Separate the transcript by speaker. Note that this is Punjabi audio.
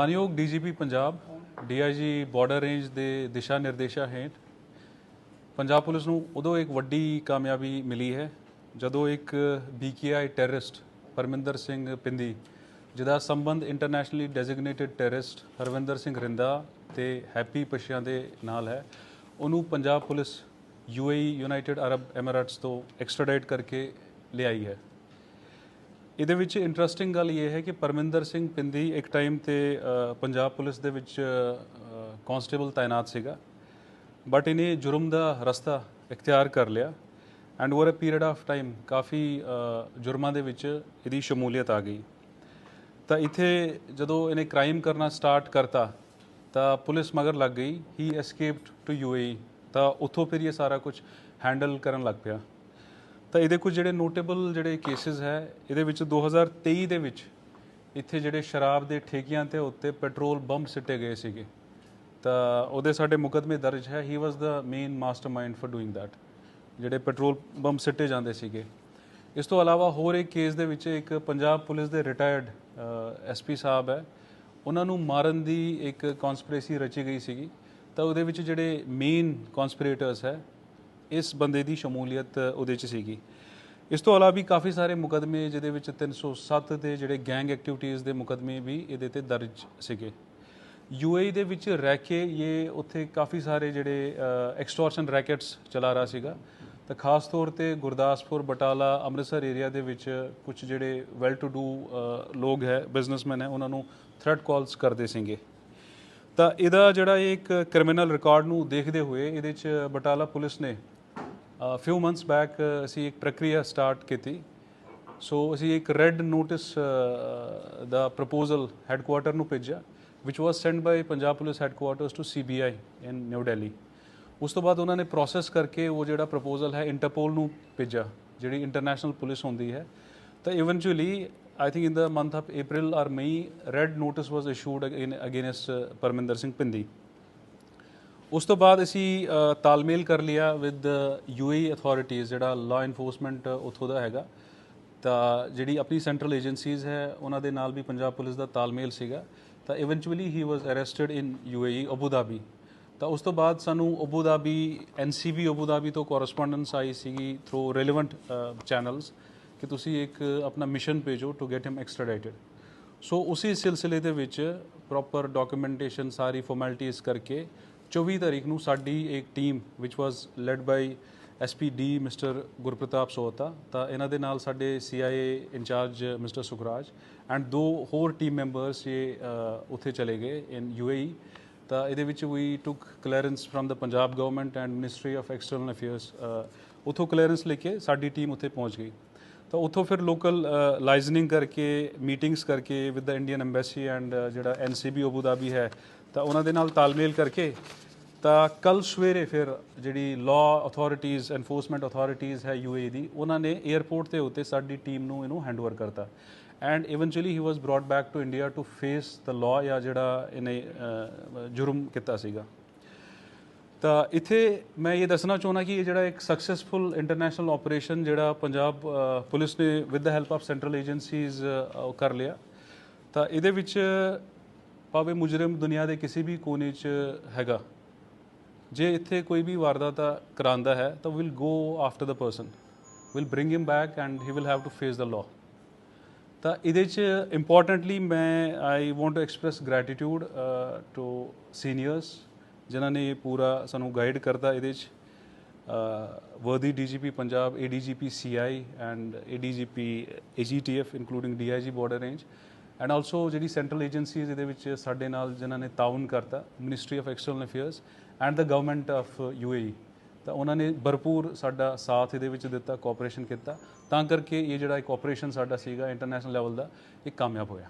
Speaker 1: ਮਾਨਯੋਗ DGP Punjab, DIG border range ਦੇ ਦਿਸ਼ਾ ਨਿਰਦੇਸ਼ਾਂ ਹੇਠ, ਪੰਜਾਬ ਪੁਲਿਸ ਨੂੰ ਉਦੋਂ ਇੱਕ ਵੱਡੀ ਕਾਮਯਾਬੀ ਮਿਲੀ ਹੈ, ਜਦੋਂ ਇੱਕ ਬੀਕੇਆਈ ਟੈਰਰਿਸਟ ਪਰਮਿੰਦਰ ਸਿੰਘ ਪਿੰਦੀ, ਜਿਹਦਾ ਸੰਬੰਧ internationally designated terrorist Harvinder Singh Rinda ਤੇ ਹੈਪੀ ਪਸ਼ਿਆਂ ਦੇ ਨਾਲ ਹੈ, ਉਹਨੂੰ Punjab police UAE United Arab Emirates ਤੋਂ ਐਕਸਟ੍ਰੈਡਿਟ ਕਰਕੇ ਲਿਆਈ ਹੈ। ਇਹਦੇ ਵਿੱਚ ਇੰਟਰਸਟਿੰਗ ਗੱਲ ਇਹ ਹੈ ਕਿ ਪਰਮਿੰਦਰ ਸਿੰਘ ਪਿੰਦੀ ਇੱਕ ਟਾਈਮ ਤੇ ਪੰਜਾਬ ਪੁਲਿਸ ਦੇ ਵਿੱਚ ਕਾਂਸਟੇਬਲ ਤਾਇਨਾਤ ਸੀਗਾ। ਬਟ ਇਹਨੇ ਜੁਰਮ ਦਾ ਰਸਤਾ ਇਖਤਿਆਰ ਕਰ ਲਿਆ and over a period of time ਕਾਫੀ ਜੁਰਮਾਂ ਦੇ ਵਿੱਚ ਇਹਦੀ ਸ਼ਮੂਲੀਅਤ ਆ ਗਈ। ਤਾਂ ਇੱਥੇ ਜਦੋਂ ਇਹਨੇ ਕ੍ਰਾਈਮ ਕਰਨਾ ਸਟਾਰਟ ਕਰਤਾ, ਤਾਂ ਪੁਲਿਸ ਮਗਰ ਲੱਗ ਗਈ। ਹੀ ਐਸਕੇਪਡ ਟੂ ਯੂਏਈ ਤਾਂ ਉੱਥੋਂ ਫਿਰ ਇਹ ਸਾਰਾ ਕੁਝ ਹੈਂਡਲ ਕਰਨ ਲੱਗ ਪਿਆ। ਤਾਂ ਇਹਦੇ ਕੁਝ ਜਿਹੜੇ ਨੋਟੇਬਲ ਜਿਹੜੇ ਕੇਸਿਸ ਹੈ, ਇਹਦੇ ਵਿੱਚ 2023 ਦੇ ਵਿੱਚ ਇੱਥੇ ਜਿਹੜੇ ਸ਼ਰਾਬ ਦੇ ਠੇਕਿਆਂ ਤੇ ਉੱਤੇ ਪੈਟਰੋਲ ਬੰਬ ਸਿੱਟੇ ਗਏ ਸੀਗੇ। ਤਾਂ ਉਹਦੇ ਸਾਡੇ ਮੁਕਦਮੇ ਦਰਜ ਹੈ he was the main mastermind for doing that ਜਿਹੜੇ ਪੈਟਰੋਲ ਬੰਬ ਸਿੱਟੇ ਜਾਂਦੇ ਸੀਗੇ। ਇਸ ਤੋਂ ਇਲਾਵਾ ਹੋਰ ਇੱਕ ਕੇਸ ਦੇ ਵਿੱਚ ਇੱਕ ਪੰਜਾਬ ਪੁਲਿਸ ਦੇ ਰਿਟਾਇਰਡ ਐਸਪੀ ਸਾਹਿਬ ਹੈ। ਉਹਨਾਂ ਨੂੰ ਮਾਰਨ ਦੀ ਇੱਕ ਕਨਸਪੀਰੇਸੀ ਰਚੀ ਗਈ ਸੀਗੀ। ਤਾਂ ਉਹਦੇ ਵਿੱਚ ਜਿਹੜੇ ਮੇਨ ਕਨਸਪੀਰੇਟਰਸ ਹੈ ਇਸ ਬੰਦੇ ਦੀ ਸ਼ਮੂਲੀਅਤ ਉਹਦੇ 'ਚ ਸੀਗੀ। ਇਸ ਤੋਂ ਇਲਾਵਾ ਵੀ ਕਾਫੀ ਸਾਰੇ ਮੁਕਦਮੇ ਜਿਹਦੇ ਵਿੱਚ 307 ਦੇ ਜਿਹੜੇ ਗੈਂਗ ਐਕਟੀਵਿਟੀਜ਼ ਦੇ ਮੁਕਦਮੇ ਵੀ ਇਹਦੇ ਤੇ ਦਰਜ ਸੀਗੇ। ਯੂਏਈ ਦੇ ਵਿੱਚ ਰਹਿ ਕੇ ਇਹ ਉੱਥੇ ਕਾਫੀ ਸਾਰੇ ਜਿਹੜੇ ਐਕਸਟੋਰਸ਼ਨ ਰੈਕੇਟਸ ਚਲਾ ਰਿਹਾ ਸੀਗਾ। ਤਾਂ ਖਾਸ ਤੌਰ ਤੇ ਗੁਰਦਾਸਪੁਰ, ਬਟਾਲਾ, ਅੰਮ੍ਰਿਤਸਰ ਏਰੀਆ ਦੇ ਵਿੱਚ ਕੁਝ ਜਿਹੜੇ ਵੈਲ ਟੂ ਡੂ ਲੋਕ ਹੈ ਬਿਜ਼ਨਸਮੈਨ ਹੈ, ਉਹਨਾਂ ਨੂੰ ਥ੍ਰੈਟ ਕਾਲਸ ਕਰਦੇ ਸੀਗੇ। ਤਾਂ ਇਹਦਾ ਜਿਹੜਾ ਇਹ ਇੱਕ ਕ੍ਰਿਮੀਨਲ ਰਿਕਾਰਡ ਨੂੰ ਦੇਖਦੇ ਹੋਏ ਇਹਦੇ ਚ ਬਟਾਲਾ ਪੁਲਿਸ ਨੇ ਫਿਊ ਮੰਥਸ ਬੈਕ ਅਸੀਂ ਇੱਕ ਪ੍ਰਕਿਰਿਆ ਸਟਾਰਟ ਕੀਤੀ। ਸੋ ਅਸੀਂ ਇੱਕ ਰੈੱਡ ਨੋਟਿਸ uh, ਦਾ ਪ੍ਰਪੋਜ਼ਲ ਹੈੱਡਕੁਆਟਰ ਨੂੰ ਭੇਜਿਆ, which was sent by Punjab police headquarters to CBI in New Delhi ਉਸ ਤੋਂ ਬਾਅਦ ਉਹਨਾਂ ਨੇ ਪ੍ਰੋਸੈਸ ਕਰਕੇ ਉਹ ਜਿਹੜਾ ਪ੍ਰਪੋਜ਼ਲ ਹੈ ਇੰਟਰਪੋਲ ਨੂੰ ਭੇਜਿਆ, ਜਿਹੜੀ ਇੰਟਰਨੈਸ਼ਨਲ ਪੁਲਿਸ ਹੁੰਦੀ ਹੈ। ਤਾਂ eventually I think in the month of April or May red notice was issued against Parminder Singh Pindi ਉਸ ਤੋਂ ਬਾਅਦ ਅਸੀਂ ਤਾਲਮੇਲ ਕਰ ਲਿਆ ਵਿਦ ਯੂਏਈ ਅਥਾਰਟੀਜ਼ ਜਿਹੜਾ ਲਾ ਇਨਫੋਰਸਮੈਂਟ ਉਥੋਂ ਦਾ ਹੈਗਾ। ਤਾਂ ਜਿਹੜੀ ਆਪਣੀ ਸੈਂਟਰਲ ਏਜੰਸੀਜ਼ ਹੈ, ਉਹਨਾਂ ਦੇ ਨਾਲ ਵੀ ਪੰਜਾਬ ਪੁਲਿਸ ਦਾ ਤਾਲਮੇਲ ਸੀਗਾ। ਤਾਂ eventually he was arrested in UAE Abu Dhabi ਤਾਂ ਉਸ ਤੋਂ ਬਾਅਦ ਸਾਨੂੰ Abu Dhabi NCB Abu Dhabi ਤੋਂ ਕੋਰਸਪੋਂਡੈਂਸ ਆਈ ਸੀਗੀ ਥਰੂ ਰੈਲੇਵੈਂਟ ਚੈਨਲਸ ਕਿ ਤੁਸੀਂ ਇੱਕ ਆਪਣਾ ਮਿਸ਼ਨ ਭੇਜੋ to get him extradited so ਉਸੇ ਸਿਲਸਿਲੇ ਦੇ ਵਿੱਚ ਪ੍ਰੋਪਰ ਡਾਕੂਮੈਂਟੇਸ਼ਨ ਸਾਰੀ ਫਾਰਮੈਲਿਟੀਜ਼ ਕਰਕੇ 24 ਤਾਰੀਖ ਨੂੰ ਸਾਡੀ ਇੱਕ team which was led by SPD mister Gurpartap Sohta ਤਾਂ ਇਹਨਾਂ ਦੇ ਨਾਲ ਸਾਡੇ CIA incharge mister Sukhraj and ਦੋ ਹੋਰ ਟੀਮ ਮੈਂਬਰਸ ਇਹ ਉੱਥੇ ਚਲੇ ਗਏ ਇਨ ਯੂਏਈ ਤਾਂ ਇਹਦੇ ਵਿੱਚ we took clearance from the Punjab government and ministry of external affairs ਉਥੋਂ ਕਲੀਅਰੈਂਸ ਲੈ ਕੇ ਸਾਡੀ ਟੀਮ ਉੱਥੇ ਪਹੁੰਚ ਗਈ। ਤਾਂ ਉੱਥੋਂ ਫਿਰ ਲੋਕਲ ਲਾਈਜ਼ਨਿੰਗ ਕਰਕੇ ਮੀਟਿੰਗਸ ਕਰਕੇ with the Indian embassy and ਜਿਹੜਾ ਐਨਸੀਬੀ ਅਬੂ ਧਾਬੀ ਹੈ, ਤਾਂ ਉਹਨਾਂ ਦੇ ਨਾਲ ਤਾਲਮੇਲ ਕਰਕੇ ਤਾਂ ਕੱਲ ਸਵੇਰੇ ਫਿਰ ਜਿਹੜੀ ਲਾਅ ਅਥਾਰਟੀਜ਼ ਐਨਫੋਰਸਮੈਂਟ ਅਥਾਰਟੀਜ਼ ਹੈ ਯੂਏ ਦੀ, ਉਹਨਾਂ ਨੇ 에ਅਰਪੋਰਟ ਤੇ ਉੱਤੇ ਸਾਡੀ ਟੀਮ ਨੂੰ ਇਹਨੂੰ ਹੈਂਡਓਵਰ ਕਰਤਾ। And eventually he was brought back to India to face the law ਜਾਂ ਜਿਹੜਾ ਇਹਨੇ ਜੁਰਮ ਕੀਤਾ ਸੀਗਾ। ਤਾਂ ਇੱਥੇ ਮੈਂ ਇਹ ਦੱਸਣਾ ਚਾਹੁੰਦਾ ਕਿ ਇਹ ਜਿਹੜਾ ਇੱਕ ਸਕਸੈਸਫੁਲ ਇੰਟਰਨੈਸ਼ਨਲ ਆਪਰੇਸ਼ਨ ਜਿਹੜਾ ਪੰਜਾਬ ਪੁਲਿਸ ਨੇ with the help of central agencies ਕਰ ਲਿਆ। ਤਾਂ ਇਹਦੇ ਵਿੱਚ ਭਾਵੇਂ ਮੁਜਰਮ ਦੁਨੀਆ ਦੇ ਕਿਸੇ ਵੀ ਕੋਨੇ 'ਚ ਹੈਗਾ। ਜੇ ਇੱਥੇ ਕੋਈ ਵੀ ਵਾਰਦਾਤ ਕਰਾਂਦਾ ਹੈ, ਤਾਂ will go after the person will bring him back and he will have to face the law ਤਾਂ ਇਹਦੇ ਚ ਇੰਪੋਰਟੈਂਟਲੀ ਮੈਂ I want to express gratitude to seniors ਜਿਨ੍ਹਾਂ ਨੇ ਪੂਰਾ ਸਾਨੂੰ ਗਾਈਡ ਕਰਤਾ ਇਹਦੇ ਚ। Worthy DGP Punjab ADGP CI and ADGP AGTF including DIG border range and also ਜਿਹੜੀ ਸੈਂਟਰਲ ਏਜੰਸੀਜ਼ ਇਹਦੇ ਵਿੱਚ ਸਾਡੇ ਨਾਲ ਜਿਨ੍ਹਾਂ ਨੇ ਤਾਉਨ ਕਰਤਾ ministry of external affairs and the government of UAE ਤਾਂ ਉਹਨਾਂ ਨੇ ਭਰਪੂਰ ਸਾਡਾ ਸਾਥ ਇਹਦੇ ਵਿੱਚ ਦਿੱਤਾ ਕੋਆਪਰੇਸ਼ਨ ਕੀਤਾ। ਤਾਂ ਕਰਕੇ ਇਹ ਜਿਹੜਾ ਇੱਕ ਆਪਰੇਸ਼ਨ ਸਾਡਾ ਸੀਗਾ ਇੰਟਰਨੈਸ਼ਨਲ ਲੈਵਲ ਦਾ, ਇਹ ਕਾਮਯਾਬ ਹੋਇਆ।